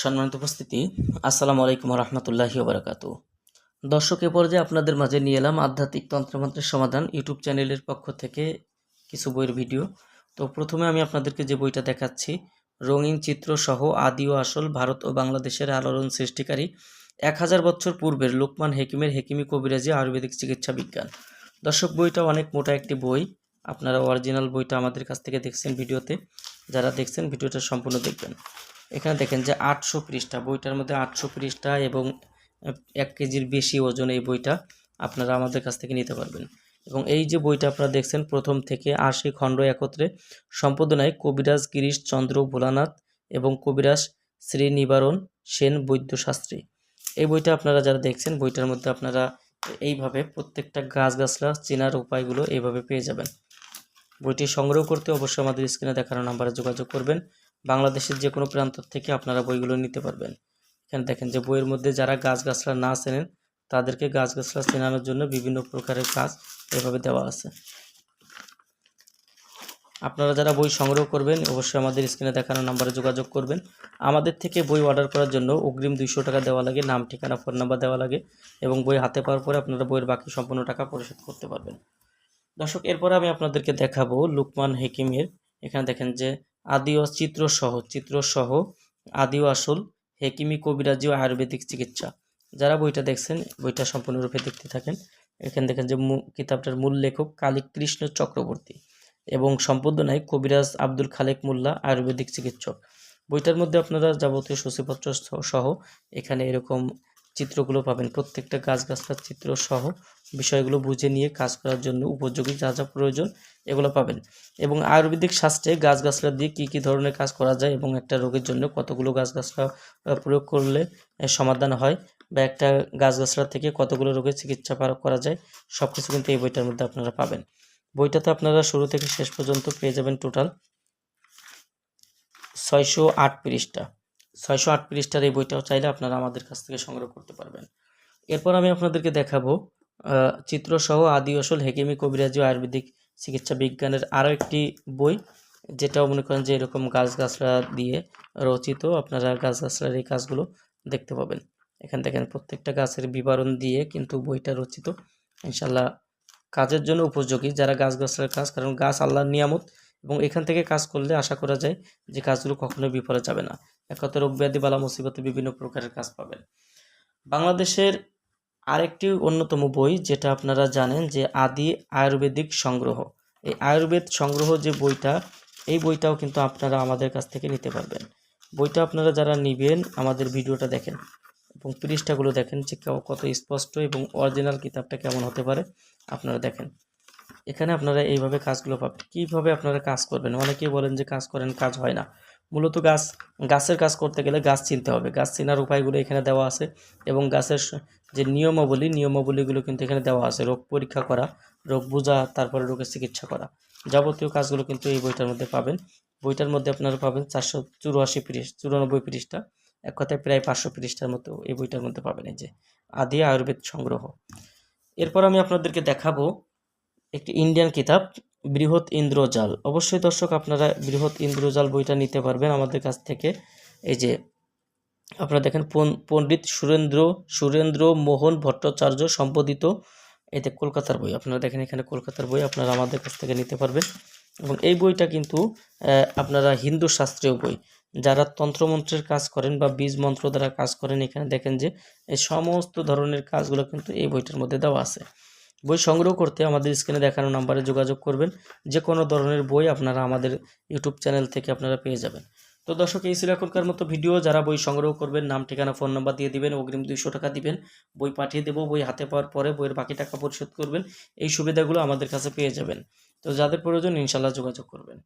সম্মানিত উপস্থিতি, আসসালামু আলাইকুম রহমতুল্লাহি বারাকাত দর্শক, এ পর্যায়ে আপনাদের মাঝে নিয়ে এলাম আধ্যাত্মিক তন্ত্রমন্ত্রের সমাধান ইউটিউব চ্যানেলের পক্ষ থেকে কিছু বইয়ের ভিডিও। তো প্রথমে আমি আপনাদেরকে যে বইটা দেখাচ্ছি, রঙিন চিত্র সহ আদি ও আসল ভারত ও বাংলাদেশের আলোড়ন সৃষ্টিকারী এক হাজার বছর পূর্বের লোকমান হেকিমের হেকিমি কবিরাজি আয়ুর্বেদিক চিকিৎসা বিজ্ঞান। দর্শক, বইটা অনেক মোটা একটি বই। আপনারা অরিজিনাল বইটা আমাদের কাছ থেকে দেখছেন ভিডিওতে। যারা দেখছেন, ভিডিওটা সম্পূর্ণ দেখবেন। এখানে দেখেন যে আটশো পৃষ্ঠা, বইটার মধ্যে আটশো পৃষ্ঠা এবং এক কেজির বেশি ওজন এই বইটা আপনারা আমাদের কাছ থেকে নিতে পারবেন। এবং এই যে বইটা আপনারা দেখছেন, প্রথম থেকে আশি খণ্ড একত্রে সম্পাদনায় কবিরাজ গিরিশ চন্দ্র ভোলানাথ এবং কবিরাজ শ্রী নিবারণ সেন বৈদ্যশাস্ত্রী। এই বইটা আপনারা যারা দেখছেন, বইটার মধ্যে আপনারা এইভাবে প্রত্যেকটা গাছগাছলা চেনার উপায়গুলো এইভাবে পেয়ে যাবেন। বইটি সংগ্রহ করতে অবশ্যই আমাদের স্ক্রিনে দেখানো নাম্বারে যোগাযোগ করবেন। বাংলাদেশের যে কোনো প্রান্ত থেকে আপনারা বইগুলো নিতে পারবেন। এখানে দেখেন যে বইয়ের মধ্যে যারা গাছগাছলা না চেনেন, তাদেরকে গাছগাছলা চেনানোর জন্য বিভিন্ন প্রকারের কাজ এভাবে দেওয়া আছে। আপনারা যারা বই সংগ্রহ করবেন, অবশ্যই আমাদের স্ক্রিনে দেখানো নাম্বারে যোগাযোগ করবেন। আমাদের থেকে বই অর্ডার করার জন্য অগ্রিম দুইশো টাকা দেওয়া লাগে, নাম, ঠিকানা, ফোন নাম্বার দেওয়া লাগে এবং বই হাতে পাওয়ার পরে আপনারা বইয়ের বাকি সম্পূর্ণ টাকা পরিশোধ করতে পারবেন। দর্শক, এরপরে আমি আপনাদেরকে দেখাবো লুকমান হেকিমের। এখানে দেখেন যে আদি ও চিত্রসহ চিত্রসহ আদি ও আসল হেকিমি কবিরাজি ও আয়ুর্বেদিক চিকিৎসা। যারা বইটা দেখছেন, বইটা সম্পূর্ণরূপে দেখতে থাকেন, এখানে দেখেন যে কিতাবটার মূল লেখক কালীকৃষ্ণ চক্রবর্তী এবং সম্পাদনায় কবিরাজ আব্দুল খালেক মোল্লা, আয়ুর্বেদিক চিকিৎসক। বইটার মধ্যে আপনারা যাবতীয় সূচিপত্র সহ- সহ এখানে এরকম চিত্রগুলো পাবেন। প্রত্যেকটা গাছগাছলার চিত্র সহ বিষয়গুলো বুঝে নিয়ে কাজ করার জন্য উপযোগী যা যা প্রয়োজন এগুলো পাবেন। এবং আয়ুর্বেদিক শাস্ত্রে গাছগাছলা দিয়ে কী কী ধরনের কাজ করা যায় এবং একটা রোগের জন্য কতগুলো গাছগাছলা প্রয়োগ করলে সমাধান হয় বা একটা গাছগাছলা থেকে কতগুলো রোগের চিকিৎসা করা যায় সব কিছু কিন্তু এই বইটার মধ্যে আপনারা পাবেন। বইটাতে আপনারা শুরু থেকে শেষ পর্যন্ত পেয়ে যাবেন টোটাল ছয়শো আট পৃষ্ঠা। ছয়শো আট পৃষ্ঠার এই বইটাও চাইলে আপনারা আমাদের কাছ থেকে সংগ্রহ করতে পারবেন। এরপর আমি আপনাদেরকে দেখাবো চিত্রসহ আদি আসল হেকিমি, কবিরাজি আয়ুর্বেদিক চিকিৎসা বিজ্ঞানের আরও একটি বই, যেটাও মনে করেন যে এরকম গাছগাছলা দিয়ে রচিত। আপনারা গাছগাছলার এই কাজগুলো দেখতে পাবেন। এখান দেখেন, প্রত্যেকটা গাছের বিবরণ দিয়ে কিন্তু বইটা রচিত। ইনশাল্লাহ কাজের জন্য উপযোগী যারা গাছগাছলার কাজ, কারণ গাছ আল্লাহর নিয়ামত এবং এখান থেকে কাজ করলে আশা করা যায় যে কাজগুলো কখনোই বিফলে যাবে না। এক কথা রোগ ব্যাধি বালা, মুসিবতে বিভিন্ন প্রকারের কাজ পাবেন। বাংলাদেশের আরেকটি অন্যতম বই যেটা আপনারা জানেন যে আদি আয়ুর্বেদিক সংগ্রহ। এই আয়ুর্বেদ সংগ্রহ যে বইটা, এই বইটাও কিন্তু আপনারা আমাদের কাছ থেকে নিতে পারবেন। বইটা আপনারা যারা নেবেন, আমাদের ভিডিওটা দেখেন এবং পৃষ্ঠাগুলো দেখেন যে কত স্পষ্ট এবং অরিজিনাল কিতাবটা কেমন হতে পারে, আপনারা দেখেন। এখানে আপনারা এইভাবে কাজগুলো পাবেন। কীভাবে আপনারা কাজ করবেন? অনেকেই বলেন যে কাজ করেন, কাজ হয় না। মূলত গাছ, গাছের কাজ করতে গেলে গাছ চিনতে হবে। গাছ চিনার উপায়গুলো এখানে দেওয়া আছে এবং গাছের যে নিয়মাবলী, নিয়মাবলীগুলো কিন্তু এখানে দেওয়া আছে। রোগ পরীক্ষা করা, রোগ বোঝা, তারপরে রোগের চিকিৎসা করা। যাবতীয় কাজগুলো কিন্তু এই বইটার মধ্যে পাবেন। বইটার মধ্যে আপনারা পাবেন চারশো চুরাশি পৃষ্ঠা, চুরানব্বই পৃষ্ঠা, এক কথায় প্রায় পাঁচশো পৃষ্ঠার মতো এই বইটার মধ্যে পাবেন এই যে আদি আয়ুর্বেদ সংগ্রহ। এরপর আমি আপনাদেরকে দেখাবো একটি ইন্ডিয়ান কিতাব বৃহৎ ইন্দ্রজাল। অবশ্যই দর্শক, আপনারা বৃহৎ ইন্দ্রজাল বইটা নিতে পারবেন আমাদের কাছ থেকে। এই যে, আপনারা দেখেন পণ্ডিত সুরেন্দ্র সুরেন্দ্র মোহন ভট্টাচার্য সম্পাদিত এতে কলকাতার বই। আপনারা দেখেন এখানে কলকাতার বই আপনারা আমাদের কাছ থেকে নিতে পারবেন। এবং এই বইটা কিন্তু আপনারা হিন্দু শাস্ত্রীয় বই। যারা তন্ত্রমন্ত্রের কাজ করেন বা বীজ মন্ত্র দ্বারা কাজ করেন, এখানে দেখেন যে এই সমস্ত ধরনের কাজগুলো কিন্তু এই বইটার মধ্যে দেওয়া আছে। বই সংগ্রহ করতে আমাদের স্ক্রিনে দেখানো নাম্বারে যোগাযোগ করবেন। যে কোনো ধরনের বই আপনারা আমাদের ইউটিউব চ্যানেল থেকে আপনারা পেয়ে যাবেন। তো দর্শক, এই ছিল এখনকার মতো ভিডিও। যারা বই সংগ্রহ করবেন, নাম, ঠিকানা, ফোন নাম্বার দিয়ে দিবেন, অগ্রিম দুইশো টাকা দিবেন। বই পাঠিয়ে দেবো, বই হাতে পাওয়ার পরে বইয়ের বাকি টাকা পরিশোধ করবেন। এই সুবিধাগুলো আমাদের কাছে পেয়ে যাবেন। তো যাদের প্রয়োজন, ইনশাল্লাহ যোগাযোগ করবেন।